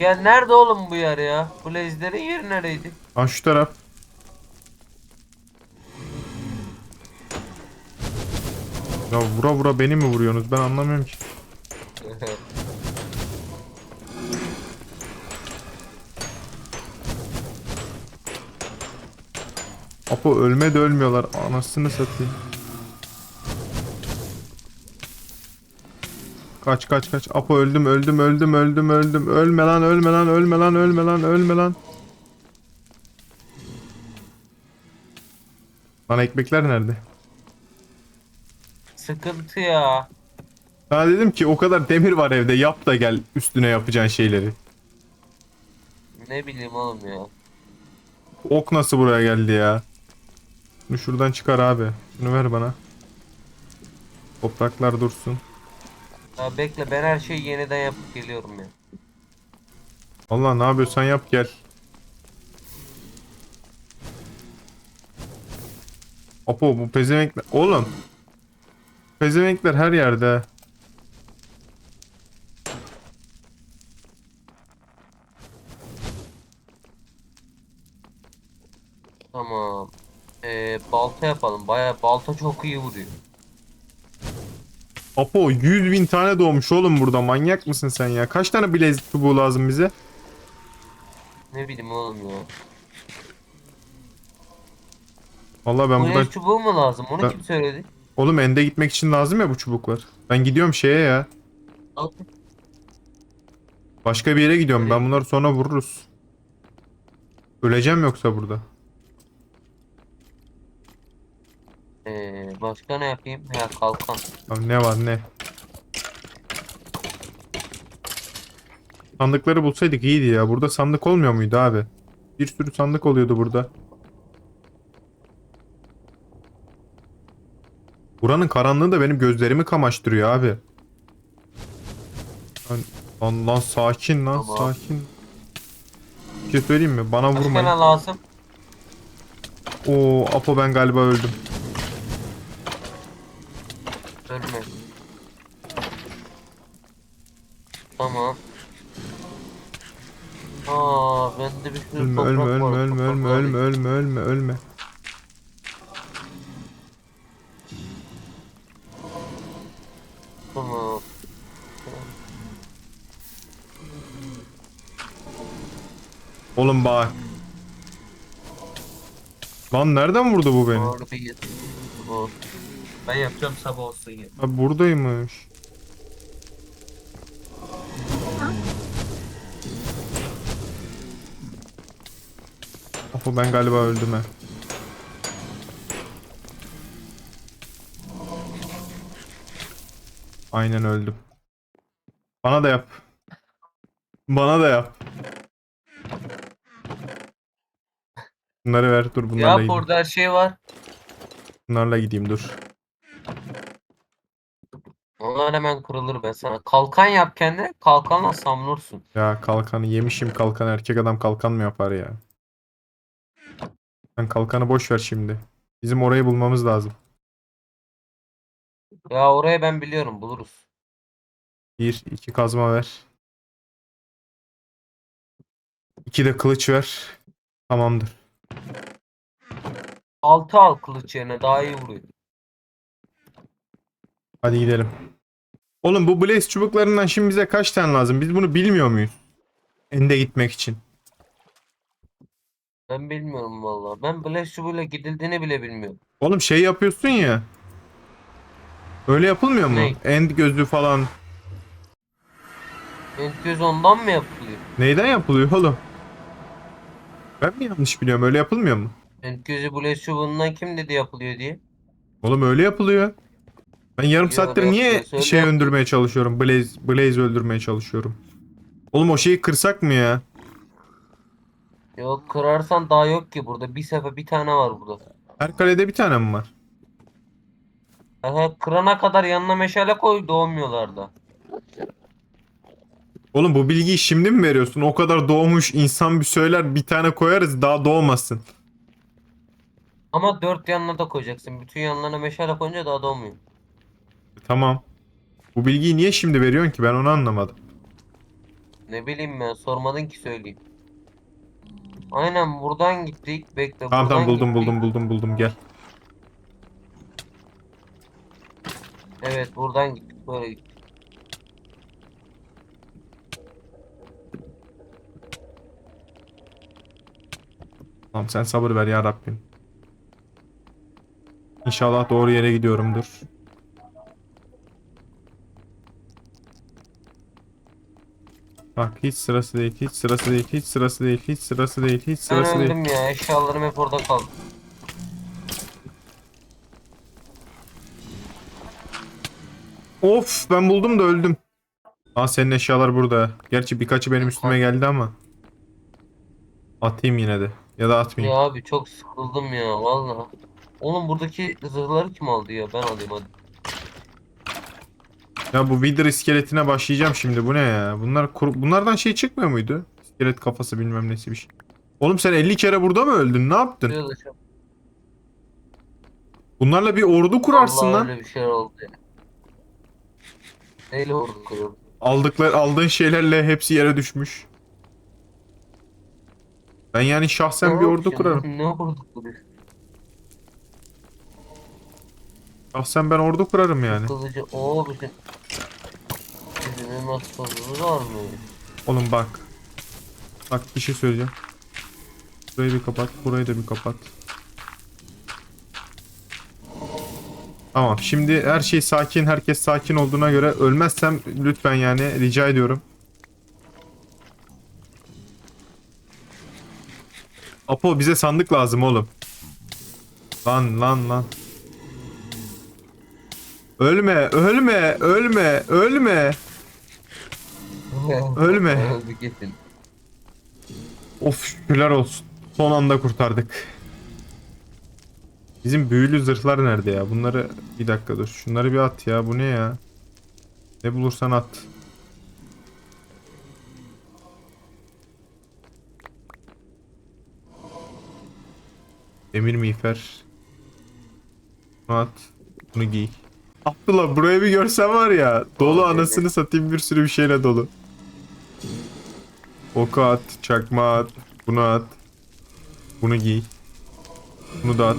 Ya nerede oğlum bu yer ya? Blaze'lerin yeri nereydi? Ha şu taraf. Ya vura vura beni mi vuruyorsunuz? Ben anlamıyorum ki. Apo ölme de ölmüyorlar. Anasını satayım. Kaç kaç kaç. Apo öldüm öldüm öldüm öldüm öldüm. Ölme lan ölme lan ölme lan ölme lan ölme lan. Lan ekmekler nerede? Sıkıntı ya. Sana dedim ki o kadar demir var evde yap da gel üstüne yapacağın şeyleri. Ne bileyim oğlum ya. Ok nasıl buraya geldi ya? Şunu şuradan çıkar abi. Şunu ver bana. Topraklar dursun. Ya bekle ben her şeyi yeniden yapıp geliyorum ya. Allah ne yapıyorsan yap gel. Apo bu pezevenkler. Oğlum. Pezevenkler her yerde. Tamam. Ee, balta yapalım. Baya balta çok iyi vuruyor. Apo 100 bin tane doğmuş oğlum burada. Manyak mısın sen ya? Kaç tane bilezik çubuğu lazım bize? Ne bileyim oğlum ya. Vallahi ben Bu buradan... çubuğu mu lazım? Onu Ben- kim söyledi? Oğlum ende gitmek için lazım ya bu çubuklar. Ben gidiyorum şeye ya. Al. Başka bir yere gidiyorum. Ben bunları sonra vururuz. Öleceğim yoksa burada. Ee, başka ne yapayım? Ya kalkan. Abi ne var ne? Sandıkları bulsaydık iyiydi ya. Burada sandık olmuyor muydu abi? Bir sürü sandık oluyordu burada. Buranın karanlığı da benim gözlerimi kamaştırıyor abi. Lan, lan, lan sakin lan Tamam. sakin. Bir şey söyleyeyim mi? Bana Başka ne vurmayın. lazım? Oo Apo ben galiba öldüm. Aa bende bir sürü Ölme toprak ölme ölme var. ölme toprak ölme var. ölme ölme ölme ölme. Tamam. Oğlum bak. Lan nereden vurdu bu beni? Doğru bir Bu. Ben yapacağım sabah olsun ya. Abi buradaymış. Apo ben galiba öldüm he. Aynen öldüm. Bana da yap. Bana da yap. Bunları ver dur bunlarla Ya gideyim. burada her şey var. Bunlarla gideyim dur. Onlar hemen kırılır ben sana. Kalkan yap kendine. Kalkanla samlursun. Ya kalkanı yemişim kalkan erkek adam kalkan mı yapar ya? Sen kalkanı boş ver şimdi. Bizim orayı bulmamız lazım. Ya orayı ben biliyorum buluruz. Bir, iki kazma ver. İki de kılıç ver. Tamamdır. Altı al kılıç yerine daha iyi vuruyor. Hadi gidelim. Oğlum bu blaze çubuklarından şimdi bize kaç tane lazım? Biz bunu bilmiyor muyuz? Ende gitmek için. Ben bilmiyorum vallahi. Ben Blaze çubuğuyla gidildiğini bile bilmiyorum. Oğlum şey yapıyorsun ya. Öyle yapılmıyor mu? Ne? End gözlü falan. Entgöz ondan mı yapılıyor? Neyden yapılıyor oğlum? Ben mi yanlış biliyorum? Öyle yapılmıyor mu? Entgözü Blaze çubuğundan kim dedi yapılıyor diye. Oğlum öyle yapılıyor. Ben yarım Yo, saattir niye şey öldürmeye çalışıyorum? Blaze, Blaze öldürmeye çalışıyorum. Oğlum o şeyi kırsak mı ya? Yok kırarsan daha yok ki burada. Bir sefer bir tane var burada. Her kalede bir tane mi var? Aha, kırana kadar yanına meşale koy doğmuyorlar da. Oğlum bu bilgiyi şimdi mi veriyorsun? O kadar doğmuş insan bir söyler bir tane koyarız daha doğmasın. Ama dört yanına da koyacaksın. Bütün yanlarına meşale koyunca daha doğmuyor. Tamam. Bu bilgiyi niye şimdi veriyorsun ki? Ben onu anlamadım. Ne bileyim ben sormadın ki söyleyeyim. Aynen buradan gittik. Bekle Tamam tamam buldum gittik. buldum buldum buldum gel. Evet buradan gittik böyle gittik. Tamam sen sabır ver ya Rabbim. İnşallah doğru yere gidiyorumdur. Bak hiç sırası değil, hiç sırası değil, hiç sırası değil, hiç sırası değil, hiç Ben sırası değil. öldüm ya eşyalarım hep orada kaldı. Of ben buldum da öldüm. Aa senin eşyalar burada. Gerçi birkaçı benim üstüme geldi ama. Atayım yine de. Ya da Ya atmayayım. abi çok sıkıldım ya valla. Oğlum buradaki zırhları kim aldı ya? Ben alayım hadi. Ya bu Wither iskeletine başlayacağım şimdi. Bu ne ya? Bunlar bunlardan şey çıkmıyor muydu? İskelet kafası bilmem nesi bir şey. Oğlum sen 50 kere burada mı öldün? Ne yaptın? Şey- Bunlarla bir ordu kurarsın Vallahi lan. öyle bir şeyler oldu ya. Neyle vurduk kuruyorum? Aldıkları aldığın şeylerle hepsi yere düşmüş. Ben yani şahsen bir ordu kurarım. Ne vurduk kuruyor? Şahsen ben ordu kurarım yani. Kılıcı o bizim. Bizim elmas kılıcımız var mı? Oğlum bak. Bak bir şey söyleyeceğim. Burayı bir kapat. Burayı da bir kapat. Tamam. Şimdi her şey sakin. Herkes sakin olduğuna göre ölmezsem lütfen yani rica ediyorum. Apo bize sandık lazım oğlum. Lan lan lan. Ölme, ölme, ölme, ölme. Ölme. Öldü kesin. Of şükürler olsun. Son anda kurtardık. Bizim büyülü zırhlar nerede ya? Bunları bir dakika dur. Şunları bir at ya. Bu ne ya? Ne bulursan at. Demir miğfer. Bunu at. Bunu giy. Abdullah buraya bir görsen var ya. Dolu anasını satayım bir sürü bir şeyle dolu. Oku at, çakma at, bunu at. Bunu giy. Bunu da at.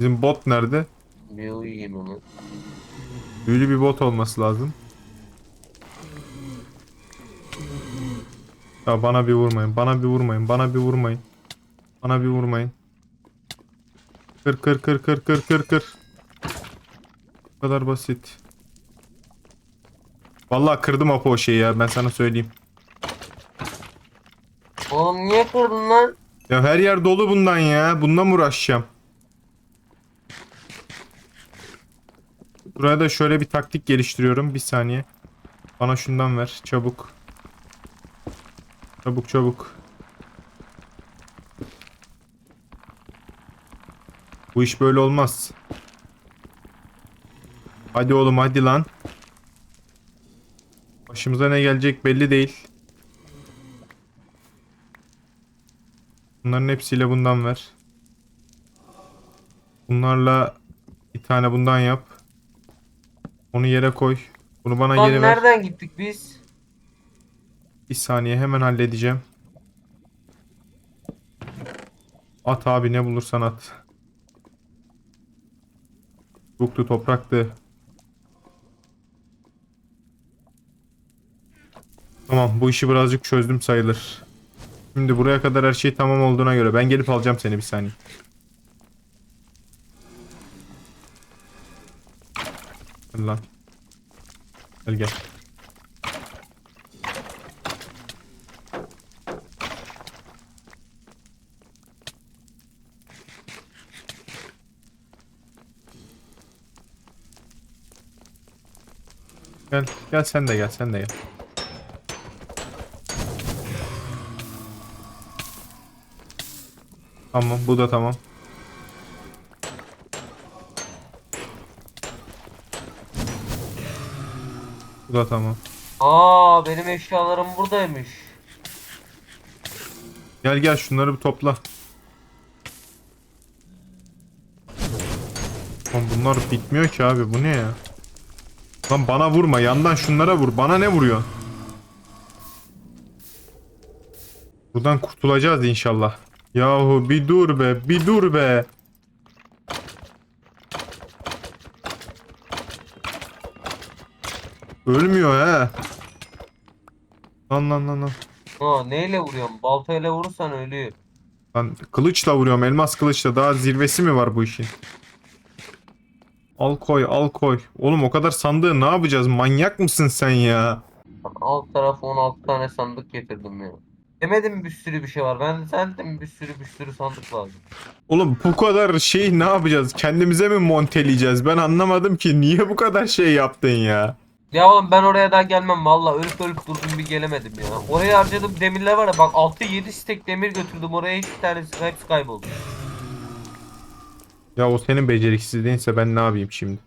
Bizim bot nerede? Bir uyuyayım onu. Büyülü bir bot olması lazım. Ya bana bir vurmayın, bana bir vurmayın, bana bir vurmayın. Bana bir vurmayın. Kır kır kır kır kır kır kır. Bu kadar basit. Vallahi kırdım Apo o şeyi ya ben sana söyleyeyim. Oğlum niye kırdın lan? Ya her yer dolu bundan ya. Bundan mı uğraşacağım? Buraya da şöyle bir taktik geliştiriyorum. Bir saniye. Bana şundan ver. Çabuk. Çabuk çabuk. Bu iş böyle olmaz. Hadi oğlum hadi lan. Başımıza ne gelecek belli değil. Bunların hepsiyle bundan ver. Bunlarla bir tane bundan yap. Onu yere koy. Bunu bana Lan geri ver. nereden gittik biz? Bir saniye hemen halledeceğim. At abi ne bulursan at. Çubuktu topraktı. Tamam bu işi birazcık çözdüm sayılır. Şimdi buraya kadar her şey tamam olduğuna göre ben gelip alacağım seni bir saniye. Gel lan. Gel gel. Gel, gel sen de gel, sen de gel. Tamam, bu da tamam. Bu da tamam. Aa benim eşyalarım buradaymış. Gel gel şunları bir topla. Oğlum bunlar bitmiyor ki abi, bu ne ya? Lan bana vurma yandan şunlara vur. Bana ne vuruyor? Buradan kurtulacağız inşallah. Yahu bir dur be bir dur be. Ölmüyor he. Lan lan lan lan. Ha neyle vuruyorsun? Baltayla vurursan ölüyor. Lan kılıçla vuruyorum elmas kılıçla daha zirvesi mi var bu işin? Al koy al koy. Oğlum o kadar sandığı ne yapacağız? Manyak mısın sen ya? Alt tarafı 16 tane sandık getirdim ya. Demedim bir sürü bir şey var. Ben de sen de mi bir sürü bir sürü sandık lazım. Oğlum bu kadar şey ne yapacağız? Kendimize mi monteleyeceğiz? Ben anlamadım ki. Niye bu kadar şey yaptın ya? Ya oğlum ben oraya daha gelmem valla ölüp ölüp durdum bir gelemedim ya. Oraya harcadığım demirler var ya bak 6-7 stek demir götürdüm oraya hiçbir tanesi hepsi kayboldu. Ya o senin beceriksizliğinse ben ne yapayım şimdi?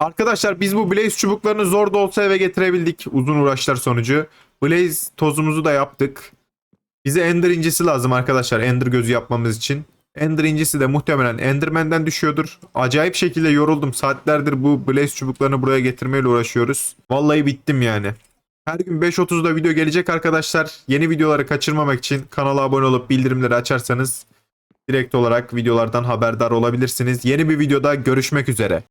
Arkadaşlar biz bu Blaze çubuklarını zor da olsa eve getirebildik uzun uğraşlar sonucu. Blaze tozumuzu da yaptık. Bize Ender incisi lazım arkadaşlar Ender gözü yapmamız için. Ender incisi de muhtemelen Enderman'den düşüyordur. Acayip şekilde yoruldum. Saatlerdir bu Blaze çubuklarını buraya getirmeyle uğraşıyoruz. Vallahi bittim yani. Her gün 5.30'da video gelecek arkadaşlar. Yeni videoları kaçırmamak için kanala abone olup bildirimleri açarsanız direkt olarak videolardan haberdar olabilirsiniz. Yeni bir videoda görüşmek üzere.